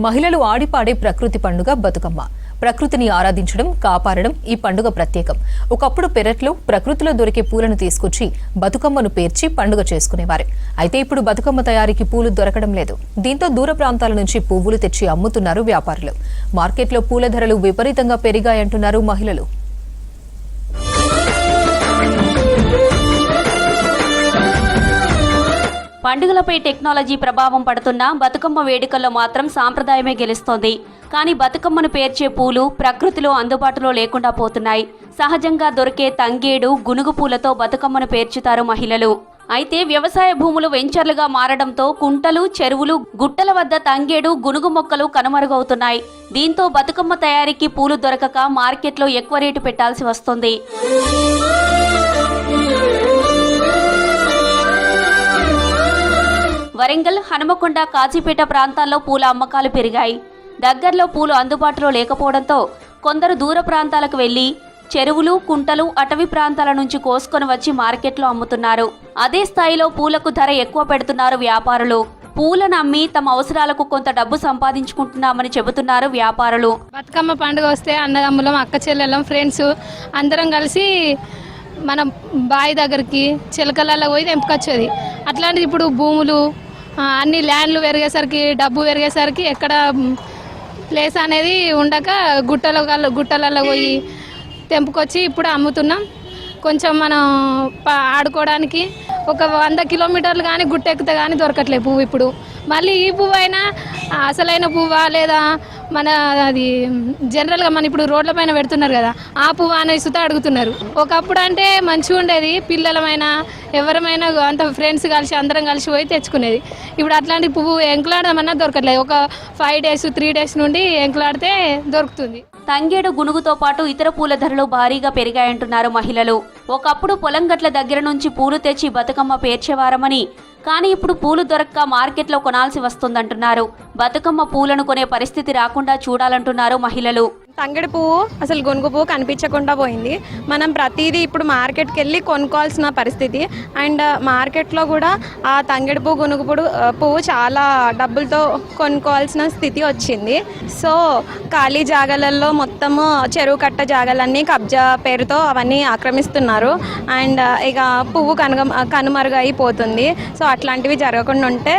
మహిళలు ఆడిపాడే ప్రకృతి పండుగ బతుకమ్మ. ప్రకృతిని ఆరాధించడం కాపాడడం ఈ పండుగ ప్రత్యేకం. ఒకప్పుడు పెరట్లో ప్రకృతిలో దొరికే పూలను తీసుకొచ్చి బతుకమ్మను పేర్చి పండుగ చేసుకునేవారు. అయితే ఇప్పుడు బతుకమ్మ తయారీకి పూలు దొరకడం లేదు. దీంతో దూర ప్రాంతాల నుంచి పువ్వులు తెచ్చి అమ్ముతున్నారు వ్యాపారులు. మార్కెట్లో పూల ధరలు విపరీతంగా పెరిగాయంటున్నారు మహిళలు. పండుగలపై టెక్నాలజీ ప్రభావం పడుతున్న బతుకమ్మ వేడుకల్లో మాత్రం సాంప్రదాయమే గెలుస్తోంది. కానీ బతుకమ్మను పేర్చే పూలు ప్రకృతిలో అందుబాటులో లేకుండా పోతున్నాయి. సహజంగా దొరికే తంగేడు గునుగు పూలతో బతుకమ్మను పేర్చుతారు మహిళలు. అయితే వ్యవసాయ భూములు వెంచర్లుగా మారడంతో కుంటలు చెరువులు గుట్టల వద్ద తంగేడు గునుగు మొక్కలు కనుమరుగవుతున్నాయి. దీంతో బతుకమ్మ తయారీకి పూలు దొరకక మార్కెట్లో ఎక్కువ రేటు పెట్టాల్సి వస్తుంది. వరంగల్ హనుమకొండ కాజీపేట ప్రాంతాల్లో పూల అమ్మకాలు పెరిగాయి. దగ్గరలో పూలు అందుబాటులో లేకపోవడంతో కొందరు దూర ప్రాంతాలకు వెళ్ళి చెరువులు కుంటలు అటవీ ప్రాంతాల నుంచి కోసుకొని వచ్చి మార్కెట్లో అమ్ముతున్నారు. అదే స్థాయిలో పూలకు ధర ఎక్కువ పెడుతున్నారు వ్యాపారులు. పూలను అమ్మి తమ అవసరాలకు కొంత డబ్బు సంపాదించుకుంటున్నామని చెబుతున్నారు వ్యాపారులు. బతుకమ్మ పండుగ వస్తే అన్నదమ్ములం అక్క చెల్లెలం ఫ్రెండ్స్ అందరం కలిసి మన బావి దగ్గరికి చిలకలలో పోయి తెంపుకొచ్చేది. అట్లాంటిది ఇప్పుడు భూములు అన్ని ల్యాండ్లు పెరిగేసరికి డబ్బు పెరిగేసరికి ఎక్కడ ప్లేస్ అనేది ఉండక గుట్టల గుట్టలలో పోయి తెంపుకొచ్చి ఇప్పుడు అమ్ముతున్నాం. కొంచెం మనం ఆడుకోవడానికి ఒక వంద కిలోమీటర్లు కానీ గుట్టెక్కితే కానీ దొరకట్లేదు పువ్వు ఇప్పుడు. మళ్ళీ ఈ పువ్వు అయినా అసలైన పువ్వా లేదా మన అది జనరల్గా మన ఇప్పుడు రోడ్ల పైన పెడుతున్నారు కదా ఆ పువ్వు అనే సుత అడుగుతున్నారు. ఒకప్పుడు అంటే మంచిగా ఉండేది పిల్లలమైనా ఎవరమైనా అంత ఫ్రెండ్స్ కలిసి అందరం కలిసి పోయి తెచ్చుకునేది. ఇప్పుడు అట్లాంటి పువ్వు ఎంకులాడమన్నా దొరకట్లేదు. ఒక ఫైవ్ డేస్ త్రీ డేస్ నుండి ఎంకులాడితే దొరుకుతుంది. తంగేడు గునుగుతో పాటు ఇతర పూల ధరలు భారీగా పెరిగాయంటున్నారు మహిళలు. ఒకప్పుడు పొలం గట్ల దగ్గర నుంచి పూలు తెచ్చి బతుకమ్మ పేర్చేవారమని కానీ ఇప్పుడు పూలు దొరక్క మార్కెట్లో కొనాల్సి వస్తుందంటున్నారు. బతుకమ్మ పూలను కొనే పరిస్థితి రాకుండా చూడాలంటున్నారు మహిళలు. తంగిడి పువ్వు అసలు గొనుగు పువ్వు కనిపించకుండా పోయింది. మనం ప్రతిదీ ఇప్పుడు మార్కెట్కి వెళ్ళి కొనుక్కోవాల్సిన పరిస్థితి. అండ్ మార్కెట్లో కూడా ఆ తంగిడి పువ్వు గొనుగు పువ్వు పువ్వు చాలా డబ్బులతో కొనుక్కోవాల్సిన స్థితి వచ్చింది. సో ఖాళీ జాగాలలో మొత్తము చెరువు కట్ట జాగాలన్నీ కబ్జా పేరుతో అవన్నీ ఆక్రమిస్తున్నారు. అండ్ ఇక పువ్వు కనుగ కనుమరుగైపోతుంది. సో అట్లాంటివి జరగకుండా ఉంటే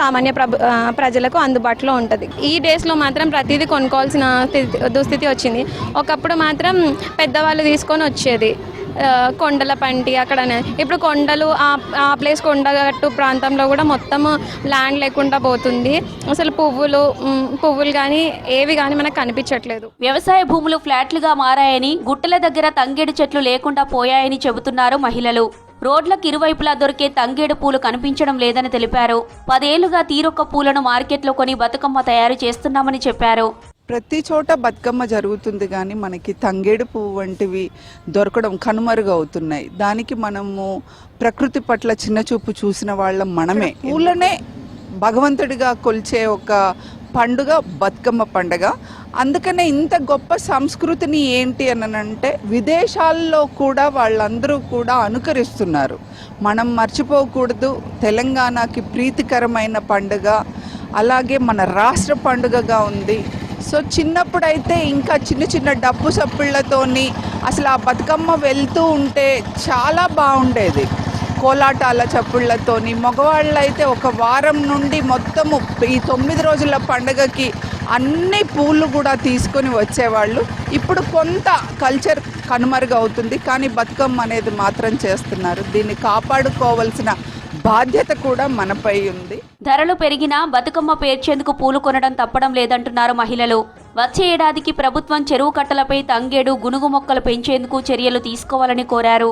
సామాన్య ప్రభు ప్రజలకు అందుబాటులో ఉంటుంది. ఈ డేస్లో మాత్రం ప్రతిదీ కొనుక్కోవాల్సిన స్థితి దుస్థితి వచ్చింది. ఒకప్పుడు మాత్రం పెద్దవాళ్ళు తీసుకొని వచ్చేది. కొండల పంటి అక్కడనే ఇప్పుడు కొండలు ఆ ఆ ప్లేస్ కొండగట్టు ప్రాంతంలో కూడా మొత్తం ల్యాండ్ లేకుండా పోతుంది. అసలు పువ్వులు పువ్వులు కానీ ఏవి కానీ మనకు కనిపించట్లేదు. వ్యవసాయ భూములు ఫ్లాట్లుగా మారాయని గుట్టల దగ్గర తంగేడు చెట్లు లేకుండా పోయాయని చెబుతున్నారు మహిళలు. రోడ్లకు ఇరువైపులా దొరికే తంగేడు పూలు కనిపించడం లేదని తెలిపారు. పదేళ్ళుగా తీరొక్క పూలను మార్కెట్లో కొని బతుకమ్మ తయారు చేస్తున్నామని చెప్పారు. ప్రతి చోట బతుకమ్మ జరుగుతుంది కానీ మనకి తంగేడు పువ్వు వంటివి దొరకడం కనుమరుగవుతున్నాయి. దానికి మనము ప్రకృతి పట్ల చిన్న చూపు చూసిన వాళ్ళం మనమే. పూలనే భగవంతుడిగా కొలిచే ఒక పండుగ బతుకమ్మ పండుగ. అందుకనే ఇంత గొప్ప సంస్కృతిని ఏంటి అని అంటే విదేశాల్లో కూడా వాళ్ళందరూ కూడా అనుకరిస్తున్నారు. మనం మర్చిపోకూడదు తెలంగాణకి ప్రీతికరమైన పండుగ అలాగే మన రాష్ట్ర పండుగగా ఉంది. సో చిన్నప్పుడైతే ఇంకా చిన్న చిన్న డప్పు సప్పుళ్ళతోని అసలు ఆ బతుకమ్మ వెళ్తూ ఉంటే చాలా బాగుండేది. కోలాటాల చప్పుళ్ళతోని మగవాళ్ళు అయితే ఒక వారం నుండి మొత్తము ఈ తొమ్మిది రోజుల పండగకి అన్ని పూలు కూడా తీసుకొని వచ్చేవాళ్ళు. ఇప్పుడు కొంత కల్చర్ కనుమరుగవుతుంది. కానీ బతుకమ్మ అనేది మాత్రం చేస్తున్నారు. దీన్ని కాపాడుకోవాల్సిన బాధ్యత కూడా మనపై ఉంది. ధరలు పెరిగినా బతుకమ్మ పేర్చేందుకు పూలు కొనడం తప్పడం లేదంటున్నారు మహిళలు. వచ్చే ఏడాదికి ప్రభుత్వం చెరువు కట్టలపై తంగేడు గునుగు మొక్కలు పెంచేందుకు చర్యలు తీసుకోవాలని కోరారు.